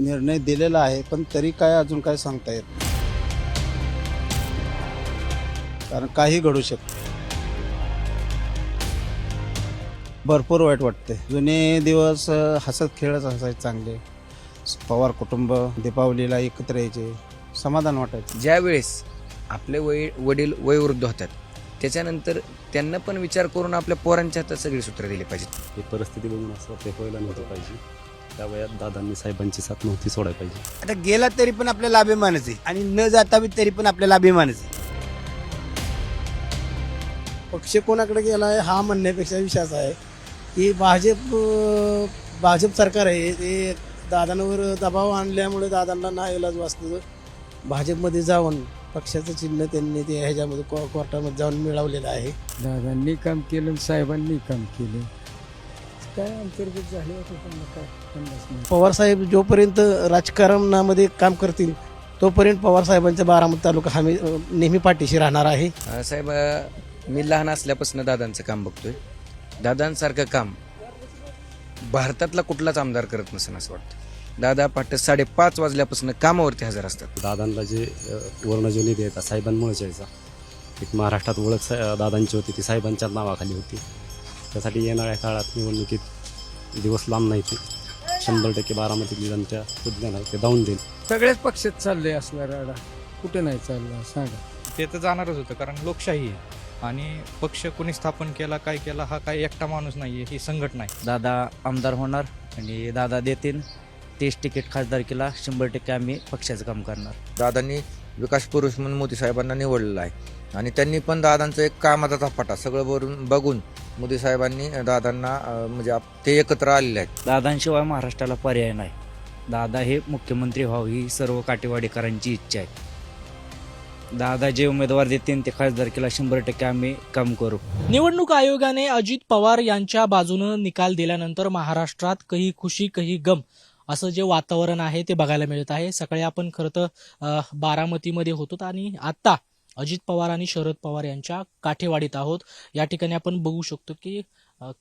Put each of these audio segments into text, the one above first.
निर्णय दिलेला आहे पण तरी काय अजून काय सांगता येत. कारण काही घडू शकतं. भरपूर वाईट वाटते जुने दिवस हसत खेळत असायचे चांगले. पवार कुटुंब दीपावलीला एकत्र यायचे. समाधान वाटायचं. ज्या वेळेस आपले वय वडील वयोवृद्ध होतात त्याच्यानंतर त्यांना पण विचार करून आपल्या पोरांच्या हातात सगळी सूत्र दिली पाहिजेत. ही परिस्थिती बघून असं ते व्हायला नव्हतं पाहिजे. त्या वयात दादांनी साहेबांची साथ नव्हती सोडायला पाहिजे. आता गेला तरी पण आपल्याला अभिमानच आहे आणि न जाता बी तरी पण आपल्याला अभिमानच आहे. पक्ष कोणाकडे गेला आहे हा म्हणण्यापेक्षा विषयाचा आहे की भाजप अं, भाजप सरकार आहे ते दादांवर दबाव आणल्यामुळे दादांना ना इलाज वाचलं भाजपमध्ये जाऊन पक्षाचं चिन्ह त्यांनी ते ह्याच्यामध्ये को कोर्टामध्ये जाऊन मिळवलेलं आहे. दादांनी काम केलं आणि साहेबांनी काम केलं. काय अंतर्गत झाले होते त्यांना काय? नाही पवारसाहेब जोपर्यंत राजकारणामध्ये काम करतील तोपर्यंत पवारसाहेबांचा बारामती तालुका अं, नेहमी पाठीशी राहणार आहे. अं, साहेब अं, मी लहान असल्यापासून दादांचं काम बघतोय. दादांसारखं काम भारतातला कुठलाच आमदार करत नसेल असं वाटतं. दादा पहाटे साडेपाच वाजल्यापासून कामावरती हजर असतात. दादांना जे अ, वर्ण जो निधी यायचा साहेबांमुळेच यायचा. एक महाराष्ट्रात ओळख सा- दादांची होती ती साहेबांच्या नावाखाली होती. त्यासाठी येणाऱ्या काळात निवडणुकीत दिवस लांब नाही ते. शंभर टक्के बारामतीतली जनता सुज्ञान आहे ते जाऊन देईल. सगळ्याच पक्षात चाललंय असला राडा. कुठे नाही चालला? सांगा. ते तर जाणारच होतं कारण लोकशाही आहे. आणि पक्ष कोणी स्थापन केला काय केला हा काही एकटा माणूस नाही आहे ही संघटना आहे. दादा आमदार होणार आणि दादा देतील. तेच तिकीट खासदारकीला शंभर टक्के आम्ही पक्षाचं काम करणार. दादांनी विकास पुरुष म्हणून मोदी साहेबांना निवडलेला आहे. आणि त्यांनी पण दादांचं एक कामाचा झपाटा सगळं वरून बघून मोदी साहेबांनी दादांना म्हणजे आप- ते एकत्र आलेले आहेत. दादांशिवाय महाराष्ट्राला पर्याय नाही. दादा हे मुख्यमंत्री व्हावं ही सर्व काटेवाडीकरांची इच्छा आहे. दादा जे उमेदवार देतील ते खासदारकीला शंभर टक्के आम्ही काम करू. निवडणूक आयोगाने अजित पवार यांच्या बाजूनं निकाल दिल्यानंतर महाराष्ट्रात कही खुशी कही गम असं जे वातावरण आहे ते बघायला मिळत आहे. सकाळी आपण खरं तर अ, बारामतीमध्ये होतो आणि आता अजित पवार आणि शरद पवार यांच्या काठेवाडीत आहोत. या ठिकाणी आपण बघू शकतो की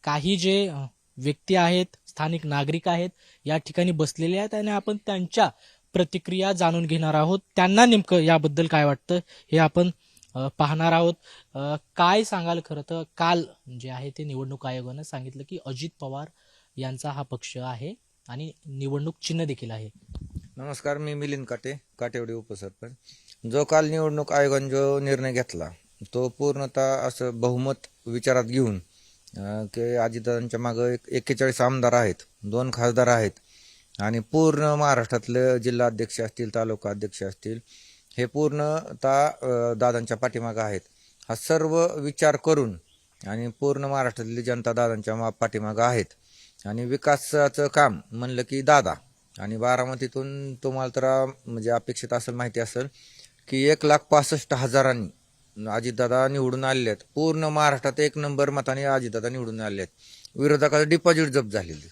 काही जे व्यक्ती आहेत स्थानिक नागरिक आहेत या ठिकाणी बसलेले आहेत आणि आपण त्यांच्या प्रतिक्रिया जाणून घेणार आहोत. त्यांना नेमकं याबद्दल काय वाटतं हे आपण पाहणार आहोत. काय सांगाल खरं तर? काल जे आहे ते निवडणूक आयोगानं सांगितलं की अजित पवार यांचा हा पक्ष आहे आणि निवडणूक चिन्ह देखील आहे. नमस्कार मी मिलिंद काटे काटेवडी उपसरपंच. जो काल निवडणूक आयोगाने जो निर्णय घेतला तो पूर्णतः असं बहुमत विचारात घेऊन की अजितदादांच्या मागं एक एक्केचाळीस आमदार आहेत दोन खासदार आहेत आणि पूर्ण महाराष्ट्रातले जिल्हा अध्यक्ष असतील तालुका अध्यक्ष असतील हे पूर्णतः दादांच्या पाठीमागं आहेत. हा सर्व विचार करून आणि पूर्ण महाराष्ट्रातली जनता दादांच्या मा- पाठीमागं आहेत. आणि विकासाचं काम म्हणलं की दादा. आणि बारामतीतून तुम्हाला तर म्हणजे अपेक्षित असेल माहिती असेल की एक लाख पासष्ट हजारांनी अजितदादा निवडून आले आहेत पूर्ण महाराष्ट्रात एक नंबर मताने अजितदादा निवडून आले आहेत विरोधकाचं डिपॉझिट जप्त झालेली.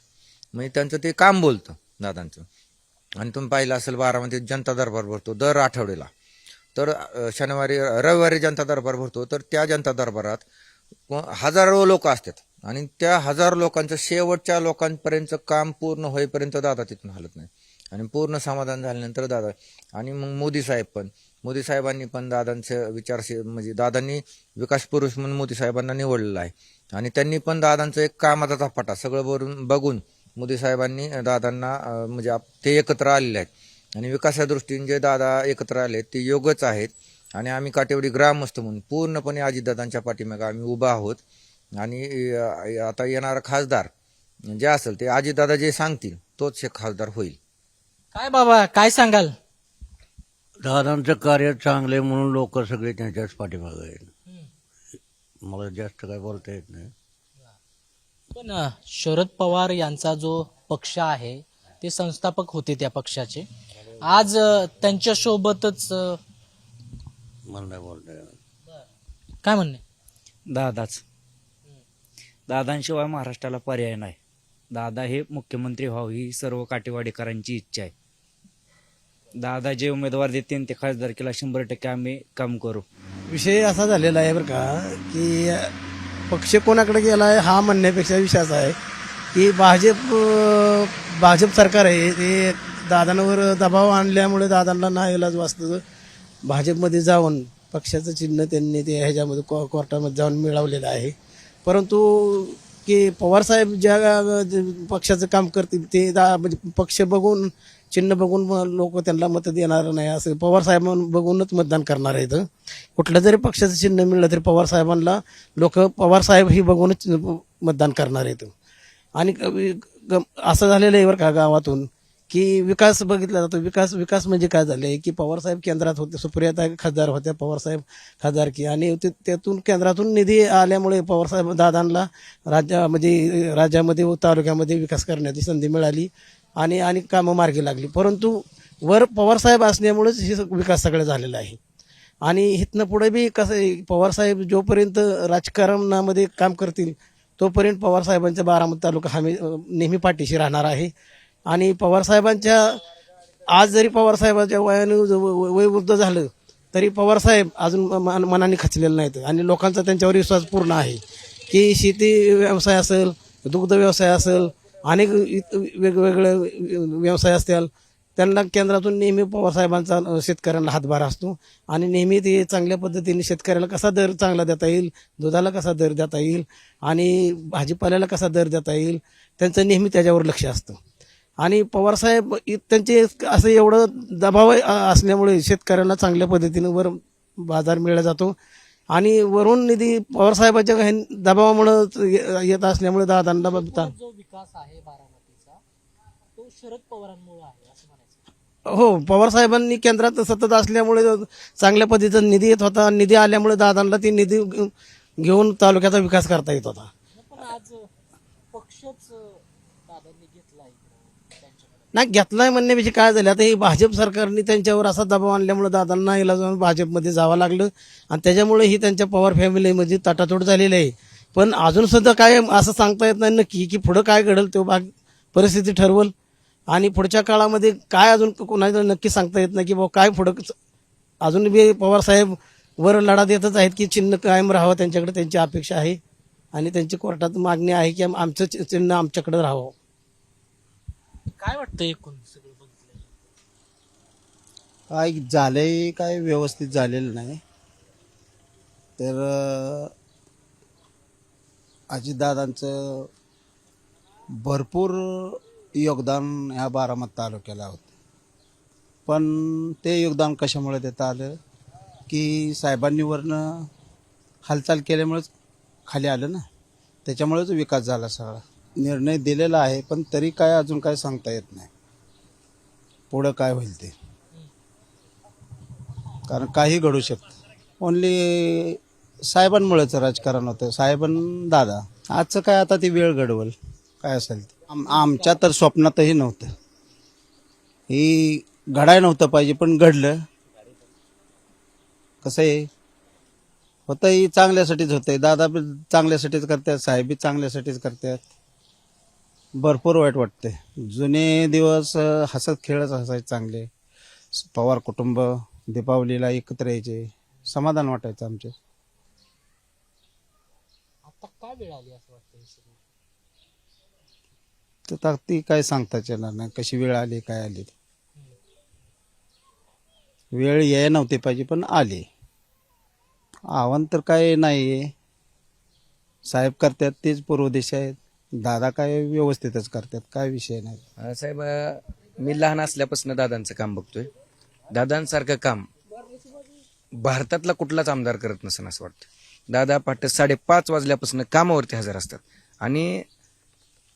म्हणजे त्यांचं ते काम बोलतं दादांचं. आणि तुम्ही पाहिलं असेल बारामतीत जनता दरबार भरतो दर आठवड्याला. तर शनिवारी रविवारी जनता दरबार भरतो. तर त्या जनता दरबारात हजारो लोक असतात. आणि त्या हजारो लोकांचं शेवटच्या लोकांपर्यंत काम पूर्ण होईपर्यंत दादा तिथून हलत नाही. आणि पूर्ण समाधान झाल्यानंतर दादा आणि मग मोदी साहेब पण मोदी साहेबांनी पण दादांचं विचार म्हणजे दादांनी विकास पुरुष म्हणून मोदी साहेबांना निवडलेला आहे. आणि त्यांनी पण दादांचं एक कामाचा झपाटा सगळं भरून बघून मोदी साहेबांनी दादांना म्हणजे ते एकत्र आलेले आहेत. आणि विकासा दृष्टीने जे दादा एकत्र आले ते योगच आहेत. आणि आम्ही काटेवडी ग्रामस्थ म्हणून पूर्णपणे अजितदादांच्या पाठीमागे आम्ही उभा आहोत. आणि आता येणारा खासदार जे असेल ते अजितदादा जे सांगतील तोच हे खासदार होईल. काय बाबा काय सांगाल? दादांचं कार्य चांगले म्हणून लोक सगळे त्यांच्याच पाठीमागे आहेत. मला जास्त काय बोलता येत नाही. पण अ, शरद पवार यांचा जो पक्ष आहे ते संस्थापक होते त्या पक्षाचे. आज अ, त्यांच्या सोबतच अ, मला नाही बोलता येत काय म्हणणे? दादाच. दादांशिवाय महाराष्ट्राला पर्याय नाही. दादा हे मुख्यमंत्री व्हावं ही सर्व काटेवाडीकरांची इच्छा आहे. दादा जे उमेदवार देतील ते खासदारकीला शंभर टक्के आम्ही काम करू. विषय असा झालेला आहे बरं का की पक्ष कोणाकडे गेला आहे हा म्हणण्यापेक्षा विश्वास आहे की भाजप भाजप सरकार आहे ते दादांवर दबाव आणल्यामुळे दादांना नाईलाज वाचतं भाजपमध्ये जाऊन पक्षाचं चिन्ह त्यांनी ते ह्याच्यामध्ये को कोर्टामध्ये जाऊन मिळवलेलं आहे. परंतु की पवारसाहेब ज्या पक्षाचं काम करतील ते दा म्हणजे पक्ष बघून चिन्ह बघून लोक त्यांना मतं देणार नाही असं. पवारसाहेब बघूनच मतदान करणार आहेत. कुठलं जरी पक्षाचं चिन्ह मिळलं तरी पवारसाहेबांना लोक पवारसाहेब ही बघूनच मतदान करणार आहेत. आणि ग- असं झालेलं आहे बरं का गावातून. की विकास बघितला जातो. विकास विकास म्हणजे काय झाले की पवारसाहेब केंद्रात होते. सुप्रियाताई खासदार होत्या पवारसाहेब खासदार की. आणि ते- त्यातून केंद्रातून निधी आल्यामुळे पवारसाहेब दादांना राज्या म्हणजे राज्यामध्ये व तालुक्यामध्ये विकास करण्याची संधी मिळाली आणि आणि कामं मार्गी लागली. परंतु वर पवारसाहेब असल्यामुळेच हे विकास सगळं झालेला आहे. आणि इथनं पुढे बी कसं आहे पवारसाहेब जोपर्यंत राजकारणामध्ये काम करतील तोपर्यंत पवारसाहेबांचा बारामती तालुका हमी नेहमी पाठीशी राहणार आहे. आणि पवारसाहेबांच्या आज जरी पवारसाहेबांच्या वयाने वयवृद्ध व- झालं तरी पवारसाहेब अजून मनाने खचलेले नाहीत. आणि लोकांचा त्यांच्यावर विश्वास पूर्ण आहे की शेती व्यवसाय असेल दुग्ध व्यवसाय असेल अनेक वेगवेगळे व्यवसाय असतील त्यांना केंद्रातून नेहमी पवारसाहेबांचा शेतकऱ्यांना हातभार असतो. आणि नेहमी ते चांगल्या पद्धतीने शेतकऱ्याला कसा दर चांगला देता येईल दुधाला कसा दर देता येईल आणि भाजीपाल्याला कसा दर देता येईल त्यांचं नेहमी त्याच्यावर लक्ष असतं. आणि पवारसाहेब त्यांचे असं एवढं दबाव असल्यामुळे शेतकऱ्यांना चांगल्या पद्धतीनं वर बाजार मिळला जातो. आणि वरून निधी पवारसाहेबाच्या काही दबावामुळं येत असल्यामुळे दादांना बघता. जो विकास आहे बारामतीचा तो शरद पवारांमुळे आहे असं म्हणायचं. हो पवारसाहेबांनी केंद्रात सतत असल्यामुळे चांगल्या पद्धतीचा निधी येत होता. निधी आल्यामुळे दादांना ती निधी घेऊन तालुक्याचा विकास करता येत होता पण आज पक्षच दादांनी घेतला त्यांच्याकडे नाही घेतलाय म्हणण्यापेक्षा म्हणजे काय झालं? आता हे भाजप सरकारने त्यांच्यावर असा दबाव आणल्यामुळे दादांना इला जाऊन भाजपमध्ये जावं लागलं. आणि त्याच्यामुळे ही त्यांच्या पवार फॅमिलीमध्ये तटातोड झालेली आहे. पण अजून सुद्धा काय असं सांगता येत नाही नक्की की पुढं काय घडेल तो भाग परिस्थिती ठरवल. आणि पुढच्या काळामध्ये काय अजून कोणाला नक्की सांगता येत नाही की बाबा काय पुढं अजून बी पवारसाहेब वर लढा देतच आहेत की चिन्ह कायम राहावं त्यांच्याकडे त्यांची अपेक्षा आहे. आणि त्यांची कोर्टात मागणी आहे की आमचं चिन्ह आमच्याकडे राहावं. काय वाटतं एकूण सगळं बघितलं काय झालंय काय व्यवस्थित झालेलं नाही. तर अं, अजितदादांचं भरपूर योगदान ह्या बारामत तालुक्याला होतं. पण ते योगदान कशामुळे देता आलं? की साहेबांनी वरनं हालचाल केल्यामुळेच खाली आलं ना? त्याच्यामुळेच विकास झाला सगळा. निर्णय दिलेला आहे पण तरी काय अजून काय सांगता येत नाही. पुढं काय होईल ते. कारण काही घडू शकतं. ओनली साहेबांमुळेच राजकारण होतं. साहेबां दादा. आजचं काय आता ती वेळ घडवल? काय असेल ते? आम आमच्या तर स्वप्नातही नव्हतं. ही घडाय नव्हतं पाहिजे पण घडलं. कसं आहे? होतं ही चांगल्यासाठीच होतंय. दादा बी चांगल्यासाठीच करतात साहेब चांगल्यासाठीच करतात. भरपूर वाईट वाटते. जुने दिवस हसत खेळत असायचे चांगले. पवार कुटुंब दीपावलीला एकत्र यायचे. समाधान वाटायचं आमचे. आता काय वेळ आली असं वाटतं तर आता ती काय सांगताच येणार नाही. कशी वेळ आली काय आली. वेळ याय नव्हती पाहिजे पण आली. आव्हान तर काय नाही साहेब करतात तेच पूर्व दिशा आहेत. दादा काय व्यवस्थितच करतात काय विषय नाही. अं, साहेब अं, मी लहान असल्यापासून दादांचं काम बघतोय. दादांसारखं काम भारतातला कुठलाच आमदार करत नसेल असं वाटतं. दादा पहाटे साडेपाच वाजल्यापासून कामावरती हजर असतात. आणि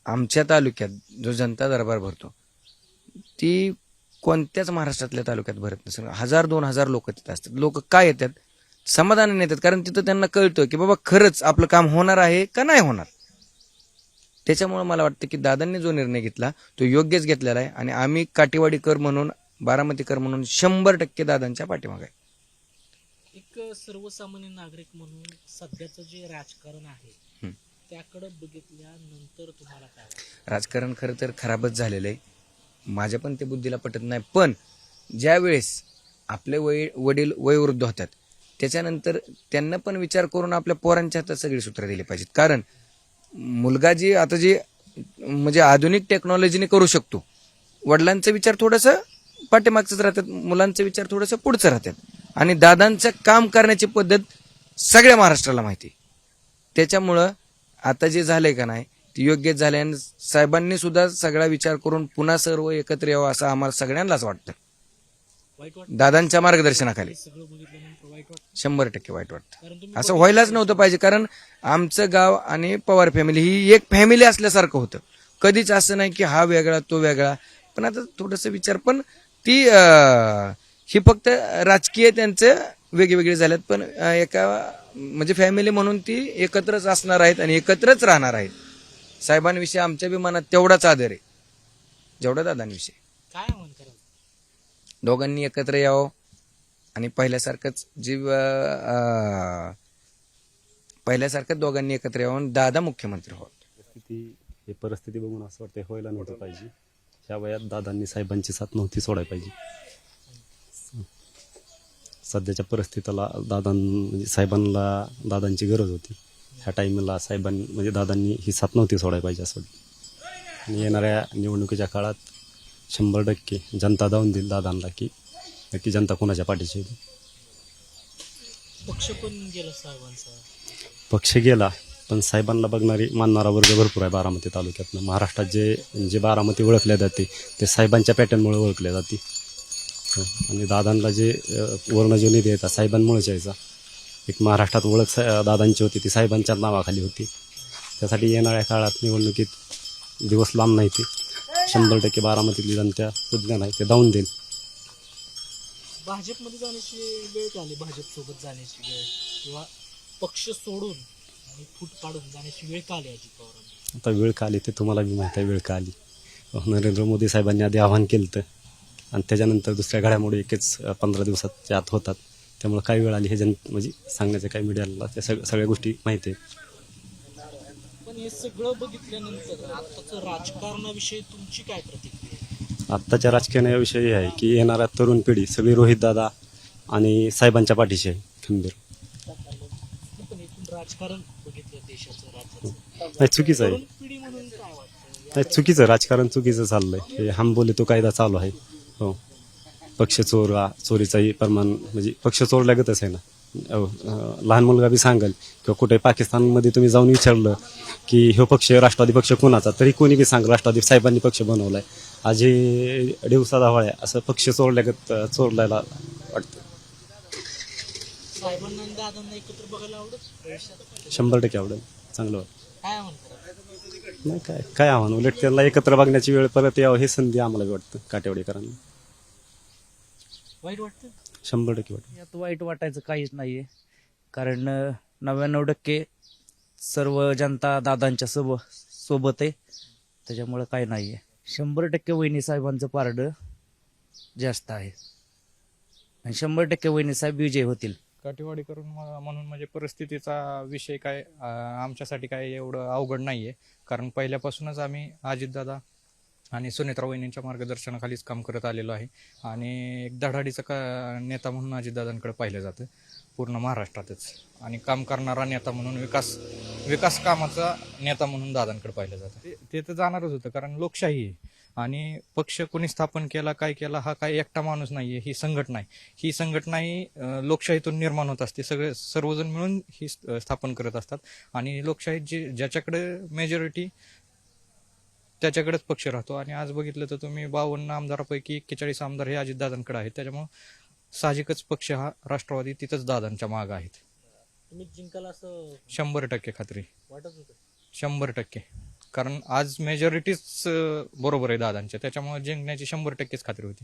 आमच्या तालुक्यात जो जनता दरबार भरतो ती कोणत्याच महाराष्ट्रातल्या तालुक्यात भरत नसेल हजार दोन हजार लोक तिथं असतात. लोक काय येतात? समाधानाने येतात. कारण तिथं त्यांना कळतं की बाबा खरंच आपलं काम होणार आहे का नाही होणार? त्याच्यामुळे मला वाटतं की दादांनी जो निर्णय घेतला तो योग्यच घेतलेला आहे. आणि आम्ही काटेवाडीकर म्हणून बारामतीकर म्हणून शंभर टक्के दादांच्या पाठीमागे आहे. एक सर्वसामान्य नागरिक म्हणून सध्याचं जे राजकारण आहे. त्याकडे बघितल्यानंतर तुम्हाला काय? राजकारण खरं तर खराबच झालेलं आहे. माझ्या पण ते बुद्धीला पटत नाही. पण ज्या वेळेस आपले वय वडील वयोवृद्ध होतात त्याच्यानंतर त्यांना पण विचार करून आपल्या पोरांच्या हातात सगळी सूत्र दिली पाहिजेत. कारण मुलगा जी आता जी म्हणजे आधुनिक टेक्नॉलॉजीने करू शकतो. वडिलांचा विचार थोडंसं पाठीमागचंच राहतात मुलांचा विचार थोडंसं पुढचं राहतात. आणि दादांचं काम करण्याची पद्धत सगळ्या महाराष्ट्राला माहिती. त्याच्यामुळं आता जे झालंय का नाही ते योग्यच झाले आणि साहेबांनी सुद्धा सगळा विचार करून पुन्हा सर्व एकत्र यावं असं आम्हाला सगळ्यांनाच वाटतं. दादांच्या मार्गदर्शनाखाली. शंभर टक्के वाईट वाटतं. असं व्हायलाच नव्हतं पाहिजे कारण आमचं गाव आणि पवार फॅमिली ही एक फॅमिली असल्यासारखं होतं. कधीच असं नाही की हा वेगळा तो वेगळा. पण आता थोडस विचार पण ती ही फक्त राजकीय त्यांचे वेगवेगळे झाल्यात पण एका म्हणजे फॅमिली म्हणून ती एकत्रच असणार आहेत आणि एकत्रच राहणार आहेत. साहेबांविषयी आमच्या बी मनात तेवढाच आदर आहे. जेवढा दादांविषयी. काय दोघांनी एकत्र यावं. आणि पहिल्यासारखंच जी पहिल्यासारखं पहिल्यासारखंच दोघांनी एकत्र येऊन दादा मुख्यमंत्री होत. परिस्थिती ही परिस्थिती बघून असं वाटतं व्हायला नव्हतं पाहिजे. ह्या वयात दादांनी साहेबांची साथ नव्हती सोडायला पाहिजे. सध्याच्या परिस्थितीला दादां म्हणजे साहेबांना दादांची गरज होती. ह्या टाईमला साहेबांनी म्हणजे दादांनी ही साथ नव्हती सोडायला पाहिजे असं वाटतं आणि येणाऱ्या निवडणुकीच्या काळात शंभर टक्के जनता दावून देईल दादांना की नक्की जनता कोणाच्या पाठीशी होती? पक्ष पण गेला साहेबांचा? पक्ष गेला पण साहेबांना बघणारी मानणारा वर्ग भरपूर आहे बारामती तालुक्यातनं. महाराष्ट्रात जे जे बारामती ओळखल्या जाते ते साहेबांच्या पॅटर्नमुळे ओळखल्या जाते. आणि दादांना जे वर्ण जो निधी येतात साहेबांमुळेच यायचा. एक महाराष्ट्रात ओळख सा- दादांची होती ती साहेबांच्या नावाखाली होती. त्यासाठी येणाऱ्या काळात निवडणुकीत दिवस लांब नाही ते. शंभर टक्के बारामतीतली जनता विज्ञान आहे ते दावून देईल. भाजपमध्ये जाण्याची वेळ का आली? भाजप सोबत जाण्याची वेळ किंवा पक्ष सोडून आणि फूट काढून जाण्याची वेळ का आली अजित पवारांना? आता वेळ का आली ते तुम्हाला बी माहीत आहे वेळ का आली? नरेंद्र मोदी साहेबांनी आधी आवाहन केलं होतं. आणि त्याच्यानंतर दुसऱ्या घडामोडी एकच पंधरा दिवसाच्या आत होतात. त्यामुळे काय वेळ आली हे जन म्हणजे सांगण्याचं काय मीडियाला त्या सग सगळ्या गोष्टी माहिती आहेत पण हे सगळं बघितल्यानंतर आताचं राजकारणाविषयी तुमची काय प्रतिक्रिया? आत्ताच्या राजकारणाविषयी हे आहे की येणाऱ्या तरुण पिढी सगळी रोहित दादा आणि साहेबांच्या पाठीशी आहे खंबीर. राजकारण नाही चुकीचं आहे. नाही चुकीचं राजकारण चुकीचं चाललंय. हे हम बोले तो कायदा चालू आहे. हो. पक्ष चोर चोरीचाही प्रमाण म्हणजे पक्ष चोरल्यागतच आहे ना. लहान मुलगा बी सांगेल किंवा कुठे पाकिस्तानमध्ये तुम्ही जाऊन विचारलं की ह्यो पक्ष राष्ट्रवादी पक्ष कोणाचा? तरी कोणी बी सांग राष्ट्रवादी साहेबांनी पक्ष बनवलाय. आज हे दिवसा दावाळ्या असं पक्ष चोरल्यागत अं, चोरलायला वाटतं. शंभर टक्के आवडेल. चांगलं वाटतं. नाही काय काय आव्हान? उलट त्यांना एकत्र बघण्याची वेळ परत यावं हे संधी आम्हाला वाटतं काटेवाडीकरांना. वाईट वाटतं? शंभर टक्के वाटतं. यात वाईट वाटायचं काहीच नाहीये. कारण अं, नव्याण्णव टक्के सर्व जनता दादांच्या सोब सोबत आहे. त्याच्यामुळं काय नाहीये. शंभर टक्के वहिनी साहेबांचं पारडं जास्त आहे. आणि शंभर टक्के वहिनी साहेब विजय होतील. काटेवाडी करून म- म्हणून म्हणजे परिस्थितीचा विषय काय अं, आमच्यासाठी काय एवढं अवघड नाही आहे कारण पहिल्यापासूनच आम्ही अजितदादा आणि सुनेत्रा वहिनींच्या मार्गदर्शनाखालीच काम करत आलेलो आहे. आणि एक धडाडीचा का नेता म्हणून अजितदादांकडे पाहिलं जातं. पूर्ण महाराष्ट्रातच. आणि काम करणारा नेता म्हणून विकास विकास कामाचा नेता म्हणून दादांकडे पाहिलं जातं. ते- तर जाणारच होतं कारण लोकशाही आहे. आणि पक्ष कोणी स्थापन केला काय केला हा काय एकटा माणूस नाही आहे ही संघटना आहे ही संघटना ही लोकशाहीतून निर्माण होत असते. सगळे सर्वजण मिळून ही स्थापन करत असतात. आणि लोकशाहीत जे ज्याच्याकडे मेजॉरिटी त्याच्याकडेच पक्ष राहतो. आणि आज बघितलं तर तुम्ही बावन्न आमदारापैकी एक्केचाळीस आमदार हे अजितदादांकडे आहेत. त्याच्यामुळं साहजिकच पक्ष हा राष्ट्रवादी तिथंच दादांच्या माग आहेत. तुम्ही जिंकाल असं शंभर टक्के खात्री. वाटत होतं. शंभर टक्के. कारण आज मेजॉरिटीच बरोबर आहे दादांच्या त्याच्यामुळे जिंकण्याची शंभर टक्केच खात्री होती.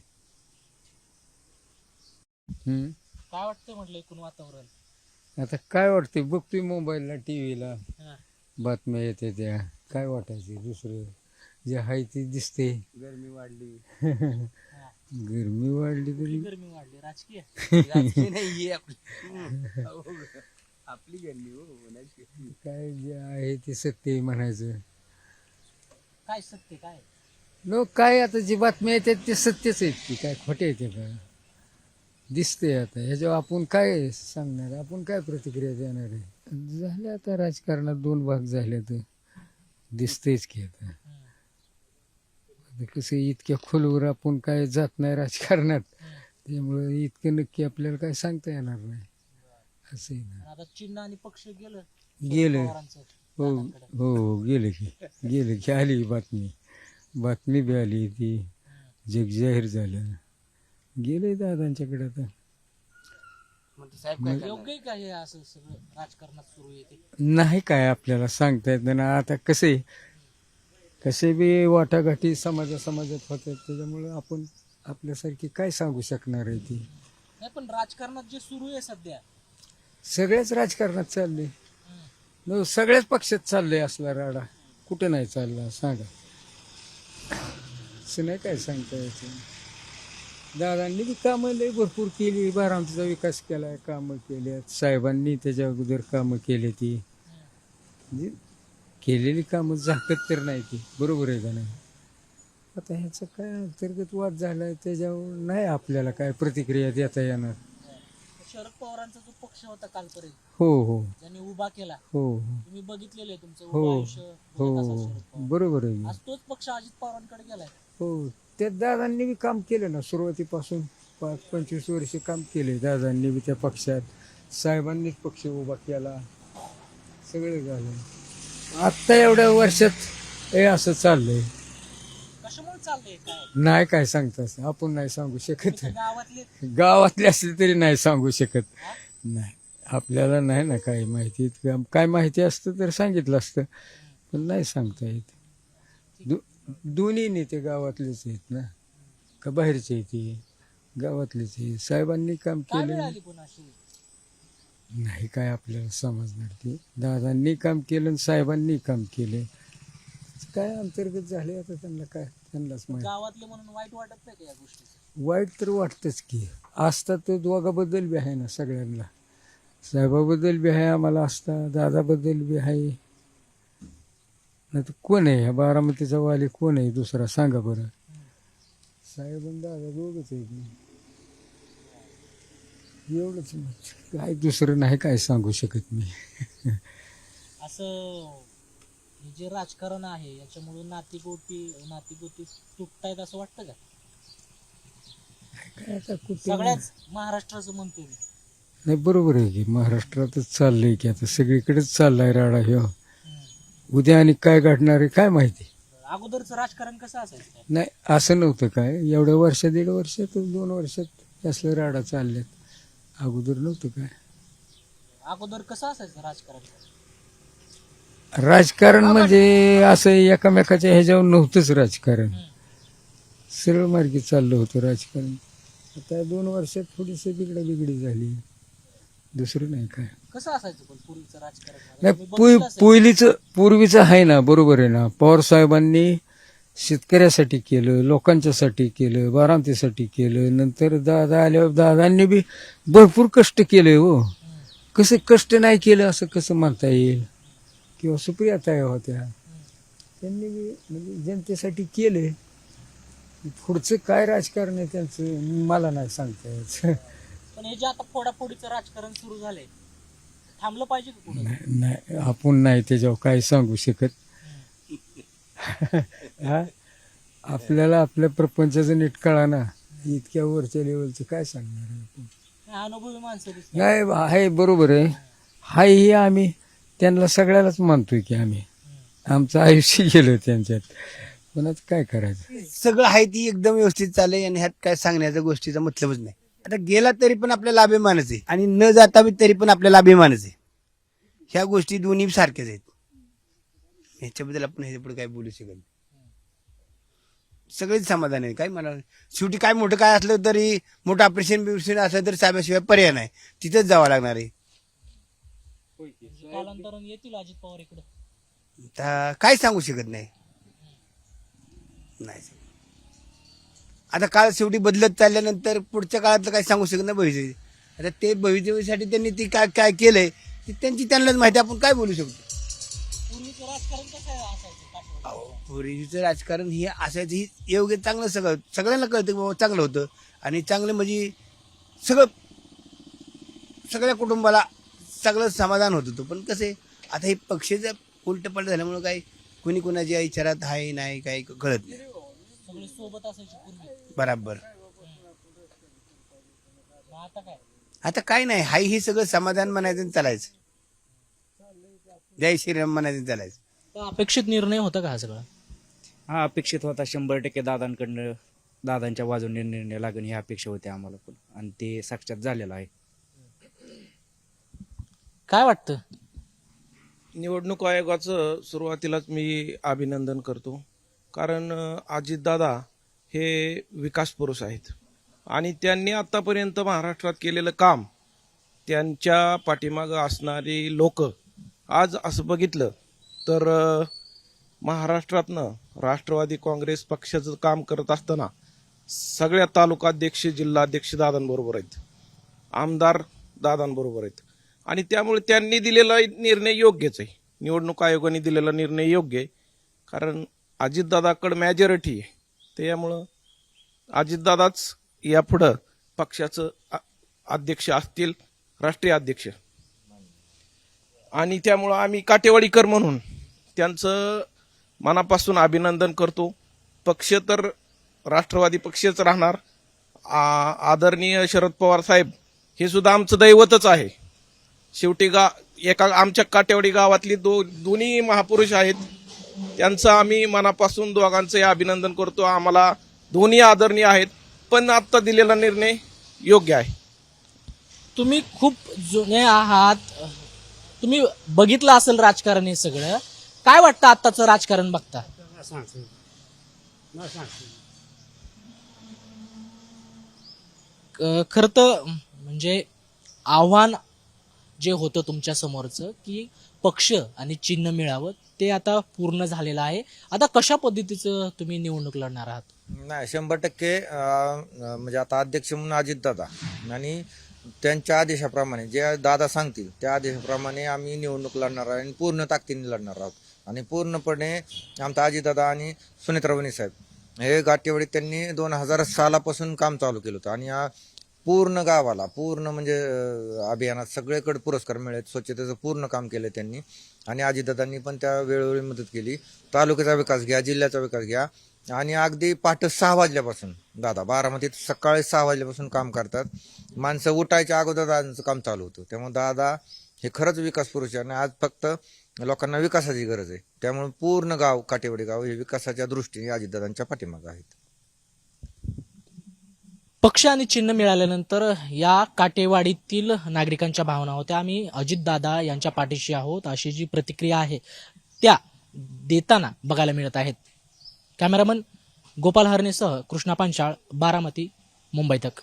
हम्म. काय वाटतंय म्हटलं एकूण वातावरण? आता काय वाटते बघतोय मोबाईलला टी व्हीला हा. बातम्या येते त्या. काय वाटायचे दुसरं? जे आहे ते दिसते. गरमी वाढली. गरमी वाढली तरी. गरमी वाढली. राजकीय. राजकीय नाहीये आपली. आपली गरमी हो होण्याची. काय जे आहे ते सत्य आहे म्हणायचं. काय सत्य काय? लोक काय आता जी बातम्या येतात ते सत्यच आहेत की काय खोटे येते का दिसते आता. ह्याच्यावर आपण काय सांगणार? आपण काय प्रतिक्रिया देणार आहे? झाले आता राजकारणात दोन भाग झाले तर. दिसतेच की आता. आता कसं इतक्या खोलवर आपण काय जात नाही राजकारणात. त्यामुळं इतकं नक्की आपल्याला काय सांगता येणार नाही. असं आहे ना. आता चिन्ह आणि पक्ष गेलं गेलं. पवारांचं. हो हो हो गेलं की गेलं की आली बातमी. बातमी बी आली ती जग जाहीर झालं. गेले दादांच्याकडे आता. योग्य आहे का हे असं सगळं राजकारणात सुरू येते नाही काय आपल्याला सांगता येत नाही. आता कसे कसे बी वाटाघाटी समाजा समाजात होतात त्याच्यामुळं आपण आपल्यासारखी काय सांगू शकणार आहे ती? नाही पण राजकारणात जे सुरू आहे सध्या. सगळ्याच राजकारणात चालले. न सगळ्याच पक्षात चाललंय असला राडा. कुठं नाही चालला सांगा. असं नाही काय सांगता यायचं दादांनी बी कामं लय भरपूर केली. बारामतीचा विकास केलाय कामं केल्यात. साहेबांनी त्याच्या अगोदर कामं केली ती. म्हणजे केलेली कामं झाकत तर नाही ती. बरोबर आहे का नाही? आता ह्याचं काय अंतर्गत वाद झालाय त्याच्यावर नाही आपल्याला काय प्रतिक्रिया देता येणार. शरद पवारांचा जो पक्ष होता कालपर्यंत हो हो. ज्यांनी उभा केला हो हो. तुम्ही बघितलेलं आहे तुमचं हो आयुष्य हो बघत असाल हो शरद पवार. बरोबर आहे. आज तोच पक्ष अजित पवारांकडे गेलाय. हो त्या दादांनी बी काम केलं ना सुरुवातीपासून. पाच पंचवीस वर्ष काम केले दादांनी बी त्या पक्षात. साहेबांनीच पक्ष उभा केला. सगळं झालं. आत्ता एवढ्या वर्षात हे असं चाललंय. कशामुळे चाललंय? काय? नाही काय सांगतास आपण नाही सांगू शकत. गावातले? गावातले असले तरी नाही सांगू शकत. नाही. आपल्याला नाही ना काय माहिती. इतकं काय माहिती असतं तर सांगितलं असतं. पण नाही सांगता येत. दो दोन्ही नेते गावातलेच आहेत ना. का बाहेरचे आहेत ते? गावातलेच आहे साहेबांनी काम काय केलं पण अशी? नाही काय आपल्याला समजणार ते दादांनी काम केलं आणि साहेबांनी काम केले. काय अंतर्गत झाले आता त्यांना काय त्यांनाच माहिती. गावातले म्हणून वाईट वाटत नाही का या गोष्टी वाईट तर वाटतंच की. आस्था तो दोघाबद्दल बी आहे ना सगळ्यांना. साहेबाबद्दल बी आहे आम्हाला आस्था. दादाबद्दल बी आहे. नाही तर कोण आहे? ह्या बारामतीचा वाली कोण आहे? दुसरा सांगा बरं. साहेब आणि दादा दोघच आहेत. एवढंच. काय दुसरं नाही काय सांगू शकत मी. असं हे जे राजकारण आहे याच्यामुळे नातीगोटी नातीगोती तुटतायत असं वाटतं का? काय आता कुठे? सगळ्याच महाराष्ट्राचं म्हणतोय मी. नाही बरोबर आहे की महाराष्ट्रातच चाललंय की आता सगळीकडेच चाललाय राडा ह्यो. उद्या आणि काय घडणार आहे काय माहिती? अगोदरचं राजकारण कसं असायचं? काय नाही असं नव्हतं काय. एवढ्या वर्ष दीड वर्षात दोन वर्षात असलं राडा चालल्यात. अगोदर नव्हतं काय? अगोदर कसं असायचं राजकारण? राजकारण म्हणजे असं एकामेकाच्या ह्याच्यावर नव्हतंच राजकारण. सरळ मार्गी चाललं होतं राजकारण. आता दोन वर्षात थोडीशी बिगडा बिगडी झाली. दुसरं नाही काय. कसं असायचं पण पूर्वीचं राजकारण? नाही तुम्ही असेल. पहिलीचं पूर्वीचं आहे ना बरोबर आहे ना. पवार साहेबांनी शेतकऱ्यासाठी केलं लोकांच्यासाठी केलं बारामतीसाठी केलं नंतर दादा आल्यावर दादांनी बी भरपूर कष्ट केले हो. कसं कष्ट नाही केलं असं कसं म्हणता येईल? किंवा सुप्रियाताई होत्या त्यांनी बी म्हणजे जनतेसाठी केले. पुढचं काय राजकारण आहे त्यांचं मला नाही सांगता यायचं पण हे जे आता फोडाफोडीचं राजकारण सुरू झालंय थांबलं पाहिजे का कुठं? नाही आपण नाही त्याच्यावर काय सांगू शकत. हा? आपल्याला आपल्या प्रपंचाचं नीट कळा ना. इतक्या वरच्या लेवलचं काय सांगणार आहे आपण? नाही, अनुभवी माणसं दिसतात. नाही आहे बरोबर आहे. हाय ही आम्ही त्यांना सगळ्यालाच मानतोय की आम्ही. आमचं आयुष्य गेलं त्यांच्यात. पण आता काय करायचं? सगळं आहे ती एकदम व्यवस्थित चाललंय आणि ह्यात काय सांगण्याच्या गोष्टीचा मतलबच नाही. आता गेला तरी पण आपल्याला अभिमानच आहे. आणि न जाता बी तरी पण आपल्याला अभिमानच आहे. ह्या गोष्टी दोन्ही सारख्याच आहेत. ह्याच्याबद्दल आपण ह्याच्या पुढे काय बोलू शकत नाही. सगळेच समाधान आहे काय मला शेवटी काय मोठं काय असलं तरी मोठं ऑपरेशन बिपरेशन असलं तरी साहेबाशिवाय पर्याय नाही. तिथंच जावं लागणार आहे. कालांतरानं येतील अजित पवार इकडे. आता काय सांगू शकत नाही. नाही आता काळ शेवटी बदलत चालल्यानंतर पुढच्या काळातलं काय सांगू शकत नाही भविष्य. आता ते भविष्यासाठी त्यांनी ती काय काय केलंय ती त्यांची त्यांनाच माहिती आपण काय बोलू शकतो? राजकारण कसं असायचं? राजकारण हे असायचं ही योग्य चांगलं सगळं सगळ्यांना कळतं की बाबा चांगलं होतं. आणि चांगलं म्हणजे सगळं सगळ्या कुटुंबाला सगळं समाधान होत होतं. पण कसं आहे आता हे पक्षाचं उलट पलट झाल्यामुळं काय कोणी कोणाच्या विचारात आहे नाही काही कळत नाही. सगळे सोबत असायचे पूर्वी. बराबर. मग आता काय? आता काय नाही हाय हे सगळं समाधान म्हणायचं आणि चालायचं. जय श्रीराम म्हणायचं आणि चालायचं. तर अपेक्षित निर्णय होता का हा सगळा? हा अपेक्षित होता. शंभर टक्के दादांकडनं दादांच्या बाजूने निर्णय लागेल ही अपेक्षा होती आम्हाला पण. आणि ते साक्षात झालेलं आहे. काय वाटतं? निवडणूक आयोगाचं सुरुवातीलाच मी अभिनंदन करतो. कारण अ, अजितदादा हे विकास पुरुष आहेत. आणि त्यांनी आतापर्यंत महाराष्ट्रात केलेलं काम त्यांच्या पाठीमागं असणारी लोक आज असं बघितलं तर महाराष्ट्रातनं राष्ट्रवादी काँग्रेस पक्षाचं काम करत असताना सगळ्या तालुकाध्यक्ष जिल्हाध्यक्ष दादांबरोबर आहेत. आमदार दादांबरोबर आहेत. आणि त्यामुळे त्यांनी दिलेला निर्णय योग्यच आहे. निवडणूक आयोगाने दिलेला निर्णय योग्य आहे. कारण अजितदादाकडं मॅजॉरिटी आहे. त्यामुळं अजितदादाच यापुढं पक्षाचं अध्यक्ष असतील राष्ट्रीय अध्यक्ष. आणि त्यामुळं आम्ही काटेवाडीकर म्हणून त्यांचं मनापासून अभिनंदन करतो. पक्ष तर राष्ट्रवादी पक्षच राहणार. आ- आदरणीय शरद पवार साहेब हे सुद्धा आमचं दैवतच आहे. शेवटी गा एका आमच्या काटेवाडी गावातली दो दोन्ही महापुरुष आहेत. त्यांचं आम्ही मनापासून दोघांचंही अभिनंदन करतो. आम्हाला दोन्ही आदरणीय आहेत पण आत्ता दिलेला निर्णय योग्य आहे. तुम्ही खूप जुने आहात. तुम्ही बघितलं असेल राजकारण हे सगळं. काय वाटतं आत्ताचं राजकारण बघता? खर तर म्हणजे आव्हान जे होतं तुमच्या समोरचं की पक्ष आणि चिन्ह मिळावं ते आता पूर्ण झालेलं आहे. आता कशा पद्धतीचं तुम्ही निवडणूक लढणार आहात? नाही शंभर टक्के म्हणजे आता अध्यक्ष म्हणून अजितदादा आणि त्यांच्या आदेशाप्रमाणे जे दादा सांगतील त्या आदेशाप्रमाणे आम्ही निवडणूक लढणार आहे आणि पूर्ण ताकदीने लढणार आहोत. आणि पूर्णपणे आमचा आजीदादा आणि सुनेत्रावणी साहेब हे गाठेवाडी त्यांनी दोन हजार सालापासून काम चालू केलं होतं. आणि या पूर्ण गावाला पूर्ण म्हणजे अभियानात सगळेकडे पुरस्कार मिळत स्वच्छतेचं पूर्ण काम केलं त्यांनी. आणि आजीदादांनी पण त्या वेळोवेळी मदत केली. तालुक्याचा विकास घ्या जिल्ह्याचा विकास घ्या. आणि अगदी पहाटे सहा वाजल्यापासून दादा बारामतीत सकाळी सहा वाजल्यापासून काम करतात. माणसं उठायच्या अगोदर दादांचं काम चालू होतं. त्यामुळे दादा हे खरंच विकास पुरुष आहे. आणि आज फक्त लोकांना विकासाची गरज आहे. त्यामुळे पूर्ण गाव काटेवाडी गाव हे विकासाच्या दृष्टीने अजितदादांच्या पाठीमागं आहेत. पक्ष आणि चिन्ह मिळाल्यानंतर या काटेवाडीतील नागरिकांच्या भावना होत्या. आम्ही अजितदादा यांच्या पाठीशी आहोत. अशी जी प्रतिक्रिया आहे त्या देताना बघायला मिळत आहेत. कॅमेरामन गोपाल हरणेसह कृष्णा पांचाळ बारामती मुंबई तक.